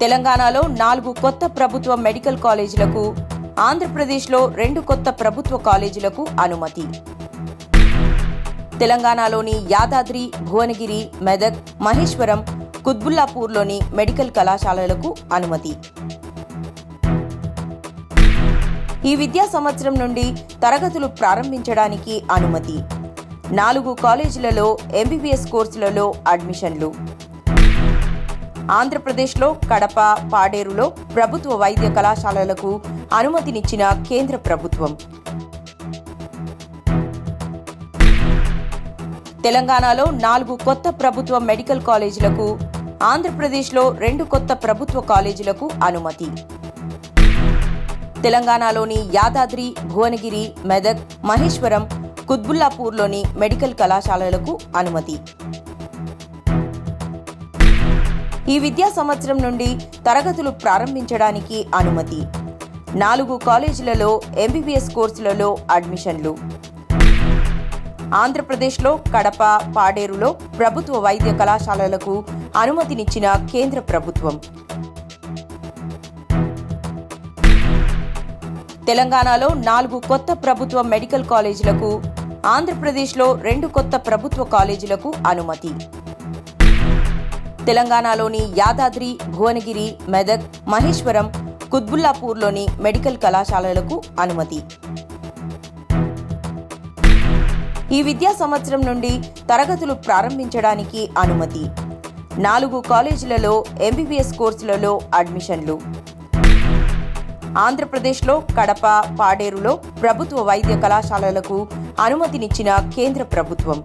తెలంగాణలో నాలుగు కొత్త ప్రభుత్వ మెడికల్ కాలేజీలకు ఆంధ్రప్రదేశ్లో రెండు కొత్త ప్రభుత్వ కాలేజీలకు అనుమతి. తెలంగాణలోని యాదాద్రి భువనగిరి మెదక్ మహేశ్వరం కుత్బుల్లాపూర్లోని మెడికల్ కళాశాలలకు అనుమతి. ఈ విద్యా సంవత్సరం నుండి తరగతులు ప్రారంభించడానికి అనుమతి. నాలుగు కాలేజీలలో ఎంబీబీఎస్ కోర్సులలో అడ్మిషన్లు. ఆంధ్రప్రదేశ్లో కడప పాడేరులో ప్రభుత్వ వైద్య కళాశాలలకు అనుమతినిచ్చిన కేంద్ర ప్రభుత్వం. తెలంగాణలో నాలుగు కొత్త ప్రభుత్వ మెడికల్ కాలేజీలకు ఆంధ్రప్రదేశ్లో రెండు కొత్త ప్రభుత్వ కాలేజీలకు అనుమతి. తెలంగాణలోని యాదాద్రి భువనగిరి మెదక్ మహేశ్వరం కుత్బుల్లాపూర్లోని మెడికల్ కళాశాలలకు అనుమతి. ఈ విద్యా సంవత్సరం నుండి తరగతులు ప్రారంభించడానికి అనుమతి. నాలుగు కాలేజీలలో ఎంబీబీఎస్ కోర్సులలో అడ్మిషన్లు. ఆంధ్రప్రదేశ్లో కడప పాడేరులో ప్రభుత్వ వైద్య కళాశాలలకు అనుమతినిచ్చిన కేంద్ర ప్రభుత్వం. తెలంగాణలో నాలుగు కొత్త ప్రభుత్వ మెడికల్ కాలేజీలకు ఆంధ్రప్రదేశ్లో రెండు కొత్త ప్రభుత్వ కాలేజీలకు అనుమతి. తెలంగాణలోని యాదాద్రి భువనగిరి మెదక్ మహేశ్వరం కుత్బుల్లాపూర్లోని మెడికల్ కళాశాలలకు అనుమతి. ఈ విద్యా సంవత్సరం నుండి తరగతులు ప్రారంభించడానికి అనుమతి. నాలుగు కాలేజీలలో ఎంబీబీఎస్ కోర్సులలో అడ్మిషన్లు. ఆంధ్రప్రదేశ్లో కడప పాడేరులో ప్రభుత్వ వైద్య కళాశాలలకు అనుమతినిచ్చిన కేంద్ర ప్రభుత్వం.